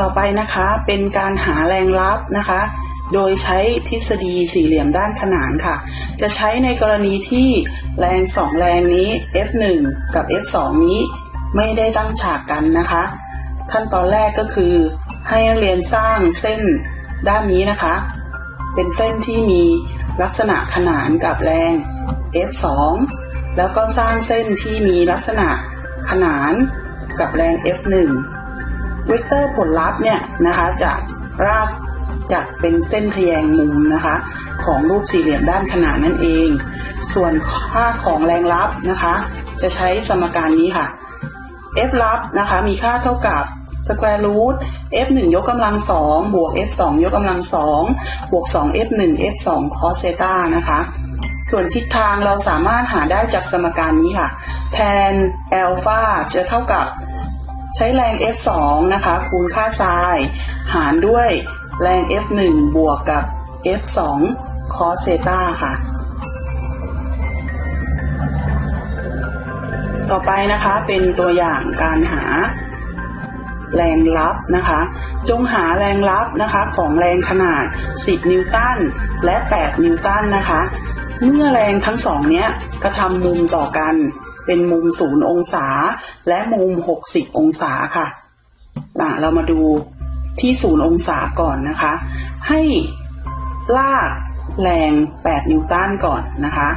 ต่อไปนะคะเป็นการหาแรงลับนะคะ โดยใช้ทฤษฎีสี่เหลี่ยมด้านขนานค่ะ จะใช้ในกรณีที่แรงสองแรงนี้ F1 กับ F2 นี้ไม่ได้ตั้งฉากกันนะคะ ขั้นตอนแรกก็คือให้เรียนสร้างเส้นด้านนี้นะคะ เป็นเส้นที่มีลักษณะขนานกับแรง F2 แล้วก็สร้างเส้นที่มีลักษณะขนานกับแรง F1 เวกเตอร์ผลลัพธ์เนี่ยนะคะจะราบจากเป็นเส้นทแยงมุมนะคะ ของรูปสี่เหลี่ยมด้านขนานนั่นเอง ส่วนค่าของแรงลับนะคะ จะใช้สมการนี้ค่ะ F ลับนะคะมีค่าเท่ากับ square root f 1ยกกำลังสองบวก f 2ยกกำลังสองบวก2 f 1 f 2 cos เซตานะคะ ส่วนทิศทางเราสามารถหาได้จากสมการนี้ค่ะ แทนอัลฟาจะเท่ากับ ใช้แรง f 2 นะคะ คูณค่าไซน์หารด้วยแรง f 1 บวกกับ f 2 cos เซตาค่ะ ต่อไปนะคะเป็นตัวอย่างการหาแรงลับนะคะ จงหาแรงลับนะคะของแรงขนาด 10 นิวตันและ 8 นิวตันนะคะ เมื่อแรงทั้งสองเนี้ยกระทำมุมต่อกันเป็นมุม 0 องศา และมุม 60 องศาค่ะะเรามาดูที่ 0 องศาก่อนนะคะ ให้ลากแรง 8 นิวตันก่อนนะคะ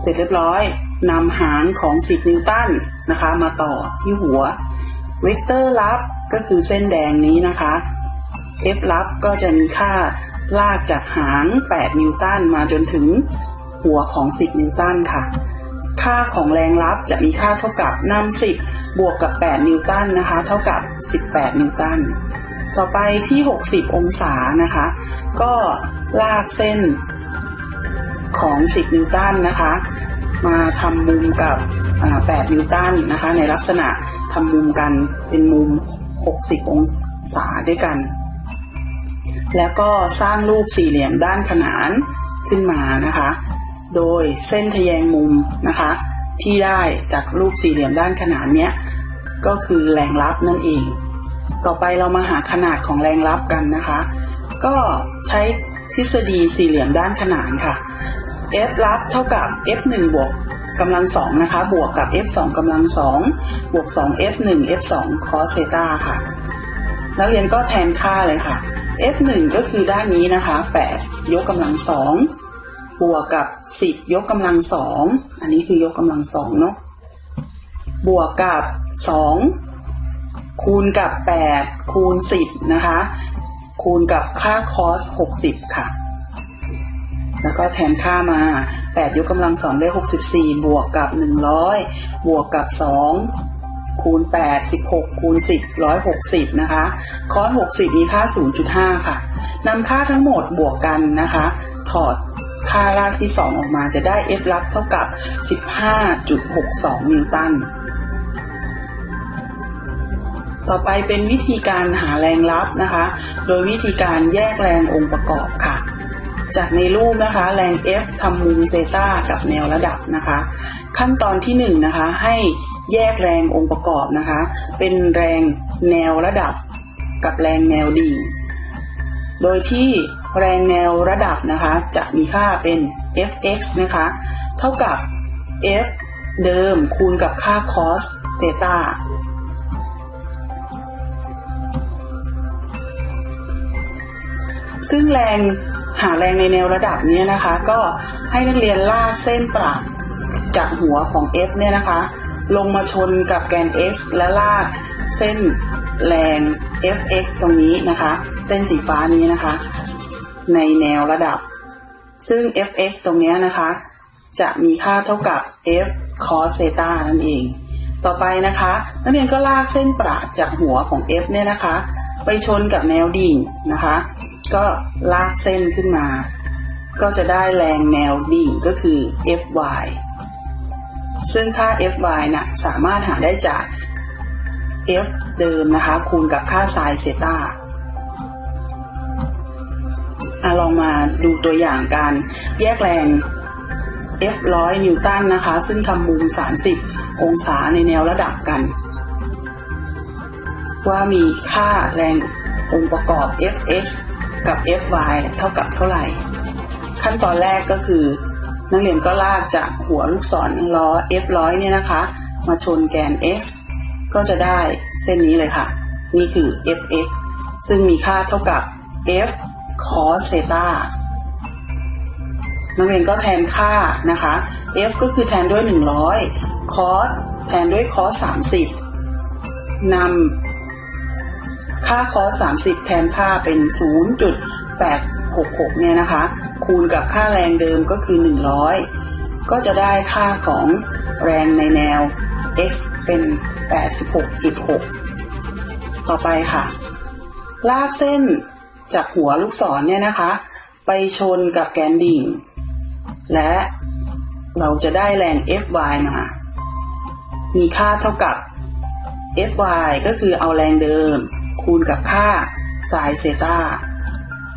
เสร็จเรียบร้อยนำหางของ 10 นิวตันนะคะ มาต่อที่หัว เวกเตอร์ลับก็คือเส้นแดงนี้นะคะ F ลับก็จะมีค่าลากจากหาง 8 นิวตันมาจนถึงหัวของ 10 นิวตันค่ะ ค่าของแรงลับจะมีค่าเท่ากับนำ10 บวกกับ 8 นิวตันนะคะ เท่ากับ 18 นิวตัน ต่อไปที่ 60 องศานะคะ ก็ลากเส้นของ 10 นิวตันนะคะ มาทำมุมกับ 8 นิวตันนะคะ ในลักษณะทำมุมกันเป็นมุม 60 องศาด้วยกัน แล้วก็สร้างรูปสี่เหลี่ยมด้านขนานขึ้นมานะคะ โดยเส้นทะแยงมุมนะคะ ที่ได้จากรูปสี่เหลี่ยมด้านขนานเนี้ย ก็คือแรงลับนั่นเอง ต่อไปเรามาหาขนาดของแรงลับกันนะคะ ก็ใช้ทฤษฎีสี่เหลี่ยมด้านขนานค่ะ F ลับเท่ากับ F 1บวกกำลังสองนะคะ บวกกับ f 2กำลังสองบวก2 f 1 f 2 cos เซตาค่ะ นักเรียนก็แทนค่าเลยค่ะ f 1ก็คือด้านนี้นะคะ8ยกกำลังสองบวกกับ 10 ยกกำลังสองอันนี้คือยกกำลังสองเนาะบวกกับ 2 คูณกับ 8 คูณ 10 นะคะ คูณกับค่า cos 60 ค่ะ แล้วก็แทนค่ามา 8 ยกกำลังสองได้ 64 บวกกับ 100 บวกกับ 2คูณ8 16 คูณ 10 160 นะคะ คอน60 มีค่า 0.5 ค่ะนำค่าทั้งหมดบวกกันนะคะ ถอดค่ารากที่ 2 ออกมาจะได้ F ลับเท่ากับ 15.62 นิวตัน ต่อไปเป็นวิธีการหาแรงลับนะคะ โดยวิธีการแยกแรงองค์ประกอบค่ะ จากในรูปนะคะแรง F ทำมุมเซตากับแนวระดับนะคะ ขั้นตอนที่1นนะคะให้แยกแรงองค์ประกอบนะคะ เป็นแรงแนวระดับกับแรงแนวดิ่ง โดยที่แรงแนวระดับนะคะ จะมีค่าเป็น fx นะคะ เท่ากับ f เดิมคูณกับค่า cos เ t า ซึ่งแรงหาแรงในแนวระดับนี้นะคะ ก็ให้นักเรียนลากเส้นประจากหัวของ F เนี่ยนะคะ ลงมาชนกับแกน x และลากเส้นแรง fx ตรงนี้นะคะเส้นสีฟ้านี้นะคะ ในแนวระดับ ซึ่ง fx ตรงนี้นะคะ จะมีค่าเท่ากับ f cos เซตานั่นเอง ต่อไปนะคะนักเรียนก็ลากเส้นประจากหัวของ f เนี่ยนะคะ ไปชนกับแนวดิ่งนะคะ ก็ลากเส้นขึ้นมา ก็จะได้แรงแนวดิ่งก็คือ Fy ซึ่งค่า Fy นะสามารถหาได้จาก F เดิมนะคะ คูณกับค่าไซน์เซตาลองมาดูตัวอย่างการแยกแรง F ร้อยนิวตันนะคะ ซึ่งทำมุม 30 องศาในแนวระดับกัน ว่ามีค่าแรงองค์ประกอบ fx กับ fy เท่ากับเท่าไหร่ ขั้นตอนแรกก็คือ นักเรียนก็ลากจากหัวลูกศรล้อ f ร้อยเนี่ยนะคะ มาชนแกน x ก็จะได้เส้นนี้เลยค่ะ นี่คือ fx ซึ่งมีค่าเท่ากับ f cos เซตานักเรียนก็แทนค่านะคะ f ก็คือแทนด้วย 100 cos แทนด้วย cos 30นำ ค่า cos 30 แทนค่าเป็น 0.866 เนี่ยนะคะ คูณกับค่าแรงเดิมก็คือ 100 ก็จะได้ค่าของแรงในแนว x เป็น 86.6 ต่อไปค่ะ ลากเส้นจากหัวลูกศรเนี่ยนะคะ ไปชนกับแกนดิ่ง และเราจะได้แรง Fy มา มีค่าเท่ากับ Fy ก็คือเอาแรงเดิม คูณกับค่า sin เซตา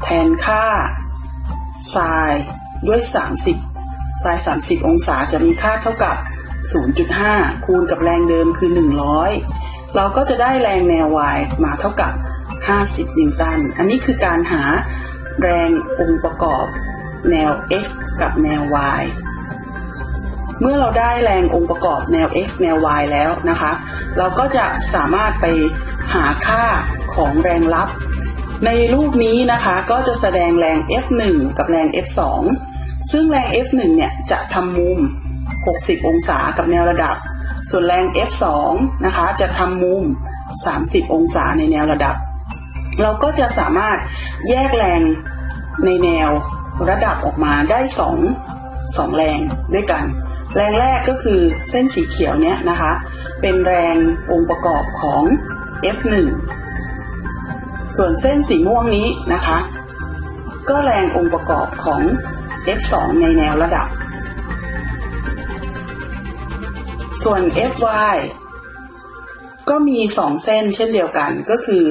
แทนค่า sin ด้วย 30 sin 30 องศาจะมีค่าเท่ากับ 0.5 คูณกับแรงเดิมคือ 100 เราก็จะได้แรงแนว y มาเท่ากับ 50 นิวตัน อันนี้คือการหาแรงองค์ประกอบแนว x กับแนว y เมื่อเราได้แรงองค์ประกอบแนว x แนว y แล้วนะคะ เราก็จะสามารถไปหาค่าของแรงลับ ในรูปนี้นะคะก็จะแสดงแรง F1 กับแรง F2 ซึ่งแรง F1 เนี่ยจะทำมุม 60 องศากับแนวระดับ ส่วนแรง F2 นะคะจะทำมุม 30 องศาในแนวระดับ เราก็จะสามารถแยกแรงในแนวระดับออกมาได้สองสองแรงด้วยกัน แรงแรกก็คือเส้นสีเขียวเนี้ยนะคะ เป็นแรงองค์ประกอบของ F1 ส่วนเส้นสีม่วงนี้นะคะ ก็แรงองค์ประกอบของ F2 ในแนวระดับ ส่วน Fy ก็มีสองเส้นเช่นเดียวกันก็คือ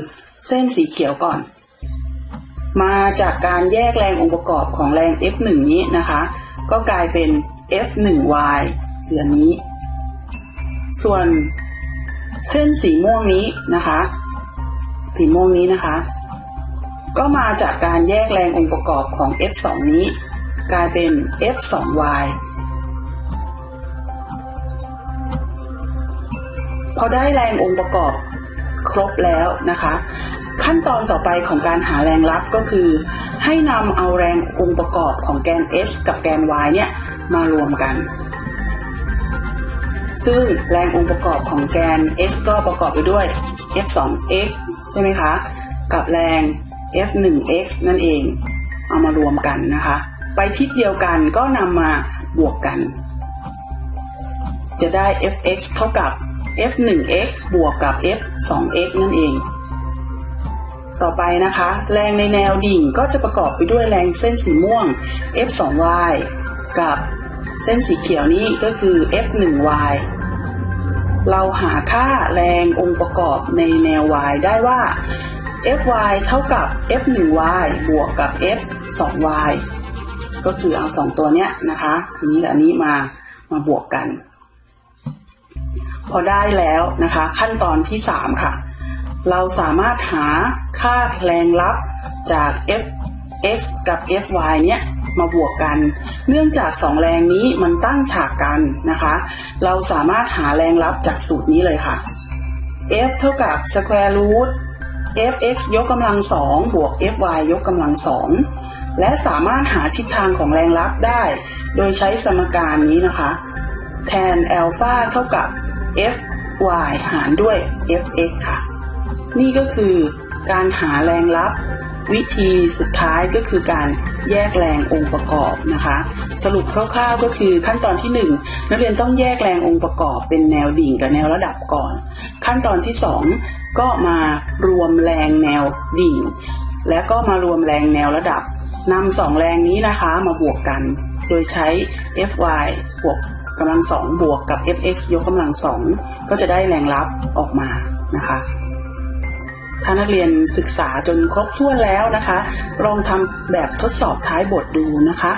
เส้นสีเขียวก่อน มาจากการแยกแรงองค์ประกอบของแรง F1 นี้นะคะ ก็กลายเป็น F1y คืออันนี้ ส่วนเส้นสีม่วงนี้นะคะ สีม่วงนี้นะคะ ก็มาจากการแยกแรงองค์ประกอบของ F2 นี้ กลายเป็น F2y พอได้แรงองค์ประกอบครบแล้วนะคะ ขั้นตอนต่อไปของการหาแรงลับก็คือ ให้นำเอาแรงองค์ประกอบของแกน s กับแกน y เนี่ยมารวมกัน ซึ่งแรงองค์ประกอบของแกน s ก็ประกอบไปด้วย f2x ใช่ไหมคะ กับแรง f1x นั่นเอง เอามารวมกันนะคะ ไปทิศเดียวกันก็นำมาบวกกัน จะได้ fx เท่ากับ f1x บวกกับ f2x นั่นเอง ต่อไปนะคะ แรงในแนวดิ่งก็จะประกอบไปด้วยแรงเส้นสีม่วง f2y กับเส้นสีเขียวนี้ก็คือ f1y เราหาค่าแรงองค์ประกอบในแนว y ได้ว่า fy เท่ากับ f1y บวกกับ f2y ก็คือเอาสองตัวเนี้ยนะคะอันนี้กับอันนี้มามาบวกกัน พอได้แล้วนะคะขั้นตอนที่ 3 ค่ะ เราสามารถหาค่าแรงลับจาก fx กับ fy เนี้ย มาบวกกัน เนื่องจากสองแรงนี้มันตั้งฉากกันนะคะ เราสามารถหาแรงลับจากสูตรนี้เลยค่ะ f เท่ากับ square root fx ยกกำลังสองบวก fy ยกกำลังสองและสามารถหาทิศทางของแรงลับได้ โดยใช้สมการนี้นะคะ แทนอัลฟาเท่ากับ fy หารด้วย fx ค่ะ นี่ก็คือการหาแรงลับ วิธีสุดท้ายก็คือการ แยกแรงองค์ประกอบนะคะ สรุปคร่าวๆก็คือขั้นตอนที่ 1 นักเรียนต้องแยกแรงองค์ประกอบเป็นแนวดิ่งกับแนวระดับก่อน ขั้นตอนที่ 2 ก็มารวมแรงแนวดิ่ง และก็มารวมแรงแนวระดับนำสองแรงนี้นะคะมาบวกกัน โดยใช้ Fy บวกกำลังสองบวกกับ Fx ยกกำลังสองก็จะได้แรงลับออกมานะคะ ถ้านักเรียนศึกษาจนครบถ้วนแล้วนะคะ ลองทำแบบทดสอบท้ายบทดูนะคะ